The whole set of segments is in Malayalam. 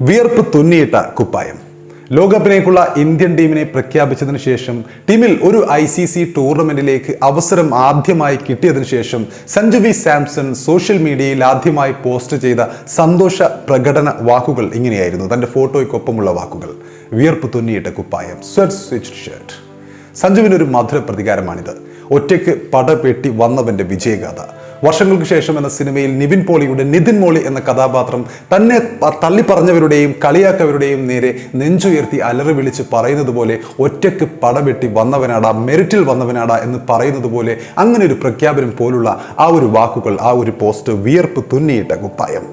വിയർപ്പ് തുന്നിയിട്ട കുപ്പായം. ലോകകപ്പിലേക്കുള്ള ഇന്ത്യൻ ടീമിനെ പ്രഖ്യാപിച്ചതിന് ശേഷം ടീമിൽ ഒരു ഐ സി സി ടൂർണമെന്റിലേക്ക് അവസരം ആദ്യമായി കിട്ടിയതിനു ശേഷം സഞ്ജു വി സാംസൺ സോഷ്യൽ മീഡിയയിൽ ആദ്യമായി പോസ്റ്റ് ചെയ്ത സന്തോഷ പ്രകടന വാക്കുകൾ ഇങ്ങനെയായിരുന്നു. തന്റെ ഫോട്ടോയ്ക്കൊപ്പമുള്ള വാക്കുകൾ. വിയർപ്പ് തുന്നിയിട്ട കുപ്പായം സ്വെറ്റ് സ്വിച്ച് ഷർട്ട് സഞ്ജുവിന് ഒരു മധുര പ്രതികാരമാണിത് ഒറ്റയ്ക്ക് പടപെട്ടി വന്നവന്റെ വിജയഗാഥ. വർഷങ്ങൾക്ക് ശേഷം എന്ന സിനിമയിൽ നിവിൻ പോളിയുടെ നിതിൻ മോളി എന്ന കഥാപാത്രം തന്നെ തള്ളിപ്പറഞ്ഞവരുടെയും കളിയാക്കവരുടെയും നേരെ നെഞ്ചുയർത്തി അലറി വിളിച്ച് പറയുന്നത് പോലെ ഒറ്റയ്ക്ക് പടവെട്ടി വന്നവനാടാ മെറിറ്റിൽ വന്നവനാടാ എന്ന് പറയുന്നത് പോലെ അങ്ങനെ ഒരു പ്രഖ്യാപനം പോലുള്ള ആ ഒരു വാക്കുകൾ ആ ഒരു പോസ്റ്റ് വിയർപ്പ് തുന്നിയിട്ട കുപ്പായം.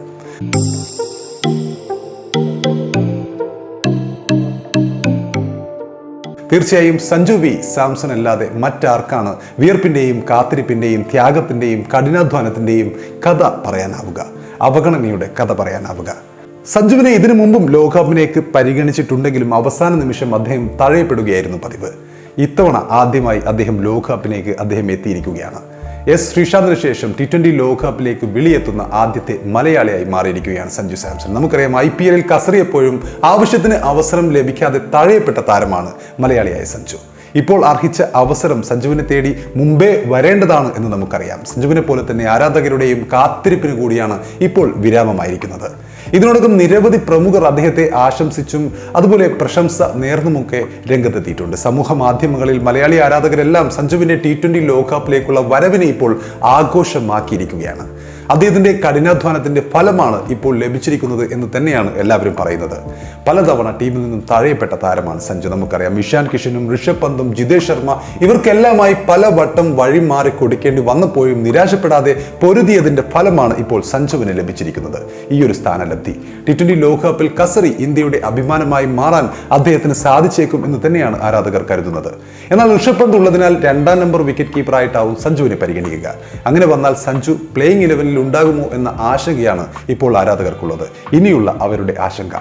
തീർച്ചയായും സഞ്ജു വി. സാംസൺ അല്ലാതെ മറ്റാർക്കാണ് വിയർപ്പിന്റെയും കാത്തിരിപ്പിന്റെയും ത്യാഗത്തിന്റെയും കഠിനാധ്വാനത്തിന്റെയും കഥ പറയാനാവുക. അവഗണനയുടെ കഥ പറയാനാവുക. സഞ്ജുവിനെ ഇതിനു മുമ്പും ലോകകപ്പിലേക്ക് പരിഗണിച്ചിട്ടുണ്ടെങ്കിലും അവസാന നിമിഷം അദ്ദേഹം തഴയപ്പെടുകയായിരുന്നു പതിവ്. ഇത്തവണ ആദ്യമായി അദ്ദേഹം ലോകകപ്പിലേക്ക് അദ്ദേഹം എത്തിയിരിക്കുകയാണ്. എസ് ശ്രീശാന്തിന് ശേഷം ടി ട്വന്റി ലോകകപ്പിലേക്ക് വിളിയെത്തുന്ന ആദ്യത്തെ മലയാളിയായി മാറിയിരിക്കുകയാണ് സഞ്ജു സാംസൺ. നമുക്കറിയാം ഐ പി എല്ലിൽ കസറിയപ്പോഴും ആവശ്യത്തിന് അവസരം ലഭിക്കാതെ തഴയപ്പെട്ട താരമാണ് മലയാളിയായ സഞ്ജു. ഇപ്പോൾ അർഹിച്ച അവസരം സഞ്ജുവിനെ തേടി മുമ്പേ വരേണ്ടതാണ് എന്ന് നമുക്കറിയാം. സഞ്ജുവിനെ പോലെ തന്നെ ആരാധകരുടെയും കാത്തിരിപ്പിന് കൂടിയാണ് ഇപ്പോൾ വിരാമമായിരിക്കുന്നത്. ഇതിനോടകം നിരവധി പ്രമുഖർ അദ്ദേഹത്തെ ആശംസിച്ചും അതുപോലെ പ്രശംസ നേർന്നുമൊക്കെ രംഗത്തെത്തിയിട്ടുണ്ട്. സമൂഹ മാധ്യമങ്ങളിൽ മലയാളി ആരാധകരെല്ലാം സഞ്ജുവിന്റെ ടി ട്വന്റി ലോകകപ്പിലേക്കുള്ള വരവിനെ ഇപ്പോൾ ആഘോഷമാക്കിയിരിക്കുകയാണ്. അദ്ദേഹത്തിന്റെ കഠിനാധ്വാനത്തിന്റെ ഫലമാണ് ഇപ്പോൾ ലഭിച്ചിരിക്കുന്നത് എന്ന് തന്നെയാണ് എല്ലാവരും പറയുന്നത്. പലതവണ ടീമിൽ നിന്നും തഴയപ്പെട്ട താരമാണ് സഞ്ജു. നമുക്കറിയാം ഇഷാൻ കിഷനും ഋഷഭ് പന്തും ജിതേഷ് ശർമ്മ ഇവർക്കെല്ലാമായി പലവട്ടം വഴി മാറി കൊടുക്കേണ്ടി വന്നപ്പോഴും നിരാശപ്പെടാതെ പൊരുതിയതിന്റെ ഫലമാണ് ഇപ്പോൾ സഞ്ജുവിന് ലഭിച്ചിരിക്കുന്നത്. ഈ ഒരു സ്ഥാനലബ്ധി ടി ട്വന്റി ലോകകപ്പിൽ കസറി ഇന്ത്യയുടെ അഭിമാനമായി മാറാൻ അദ്ദേഹത്തിന് സാധിച്ചേക്കും എന്ന് തന്നെയാണ് ആരാധകർ കരുതുന്നത്. എന്നാൽ ഋഷഭ് പന്ത് ഉള്ളതിനാൽ രണ്ടാം നമ്പർ വിക്കറ്റ് കീപ്പറായിട്ടാവും സഞ്ജുവിനെ പരിഗണിക്കുക. അങ്ങനെ വന്നാൽ സഞ്ജു പ്ലേയിങ് ഇലവനിൽ ഉണ്ടാകുമോ എന്ന ആശങ്കയാണ് ഇപ്പോൾ ആരാധകർക്കുള്ളത്. ഇനിയുള്ള അവരുടെ ആശങ്ക.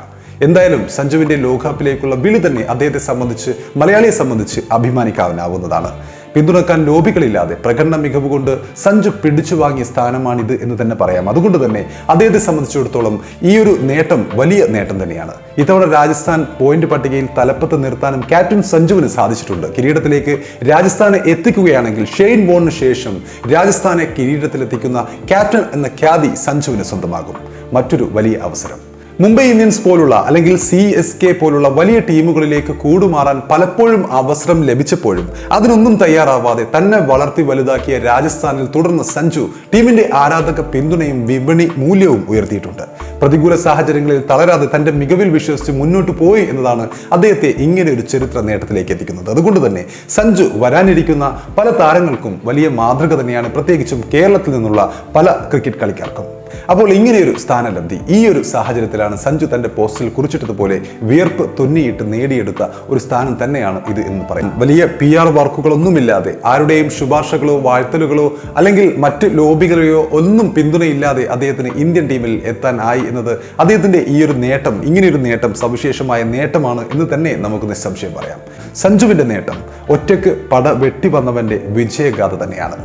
എന്തായാലും സഞ്ജുവിന്റെ ലോകകപ്പിലേക്കുള്ള വിളി തന്നെ അദ്ദേഹത്തെ സംബന്ധിച്ച് മലയാളിയെ സംബന്ധിച്ച് അഭിമാനിക്കാവുന്നതാണ് പിന്തുണക്കാൻ ലോബികളില്ലാതെ പ്രകടന മികവ് കൊണ്ട് സഞ്ജു പിടിച്ചു വാങ്ങിയ സ്ഥാനമാണിത് എന്ന് തന്നെ പറയാം. അതുകൊണ്ട് തന്നെ അദ്ദേഹത്തെ സംബന്ധിച്ചിടത്തോളം ഈ ഒരു നേട്ടം വലിയ നേട്ടം തന്നെയാണ്. ഇത്തവണ രാജസ്ഥാൻ പോയിന്റ് പട്ടികയിൽ തലപ്പത്ത് നിർത്താനും ക്യാപ്റ്റൻ സഞ്ജുവിന് സാധിച്ചിട്ടുണ്ട്. കിരീടത്തിലേക്ക് രാജസ്ഥാനെ എത്തിക്കുകയാണെങ്കിൽ ഷെയ്ൻ ബോണിന് ശേഷം രാജസ്ഥാനെ കിരീടത്തിലെത്തിക്കുന്ന ക്യാപ്റ്റൻ എന്ന ഖ്യാതി സഞ്ജുവിന് സ്വന്തമാകും. മറ്റൊരു വലിയ അവസരം. മുംബൈ ഇന്ത്യൻസ് പോലുള്ള അല്ലെങ്കിൽ സി എസ് കെ പോലുള്ള വലിയ ടീമുകളിലേക്ക് കൂടുമാറാൻ പലപ്പോഴും അവസരം ലഭിച്ചപ്പോഴും അതിനൊന്നും തയ്യാറാവാതെ തന്നെ വളർത്തി വലുതാക്കിയ രാജസ്ഥാനിൽ തുടർന്ന് സഞ്ജു ടീമിന്റെ ആരാധക പിന്തുണയും വിപണി മൂല്യവും ഉയർത്തിയിട്ടുണ്ട്. പ്രതികൂല സാഹചര്യങ്ങളിൽ തളരാതെ തന്റെ മികവിൽ വിശ്വസിച്ച് മുന്നോട്ട് പോയി എന്നതാണ് അദ്ദേഹത്തെ ഇങ്ങനെ ഒരു ചരിത്ര നേട്ടത്തിലേക്ക് എത്തിക്കുന്നത്. അതുകൊണ്ട് തന്നെ സഞ്ജു വരാനിരിക്കുന്ന പല താരങ്ങൾക്കും വലിയ മാതൃക തന്നെയാണ് പ്രത്യേകിച്ചും കേരളത്തിൽ നിന്നുള്ള പല ക്രിക്കറ്റ് കളിക്കാർക്കും. അപ്പോൾ ഇങ്ങനെയൊരു സ്ഥാനലബ്ധി ഈ ഒരു സാഹചര്യത്തിലാണ് സഞ്ജു തന്റെ പോസ്റ്റിൽ കുറിച്ചിട്ടതുപോലെ വിയർപ്പ് തുന്നിയിട്ട് നേടിയെടുത്ത ഒരു സ്ഥാനം തന്നെയാണ് ഇത് എന്ന് പറയും വലിയ പി ആർ വർക്കുകളൊന്നുമില്ലാതെ ആരുടെയും ശുപാർശകളോ വാഴ്ത്തലുകളോ അല്ലെങ്കിൽ മറ്റ് ലോബികളെയോ ഒന്നും പിന്തുണയില്ലാതെ അദ്ദേഹത്തിന് ഇന്ത്യൻ ടീമിൽ എത്താൻ ആയി എന്നത് അദ്ദേഹത്തിന്റെ ഈ ഒരു നേട്ടം ഇങ്ങനെയൊരു നേട്ടം സവിശേഷമായ നേട്ടമാണ് എന്ന് തന്നെ നമുക്ക് നിസ്സംശയം പറയാം. സഞ്ജുവിന്റെ നേട്ടം ഒറ്റയ്ക്ക് പട വെട്ടി വന്നവന്റെ വിജയഗാഥ തന്നെയാണ്.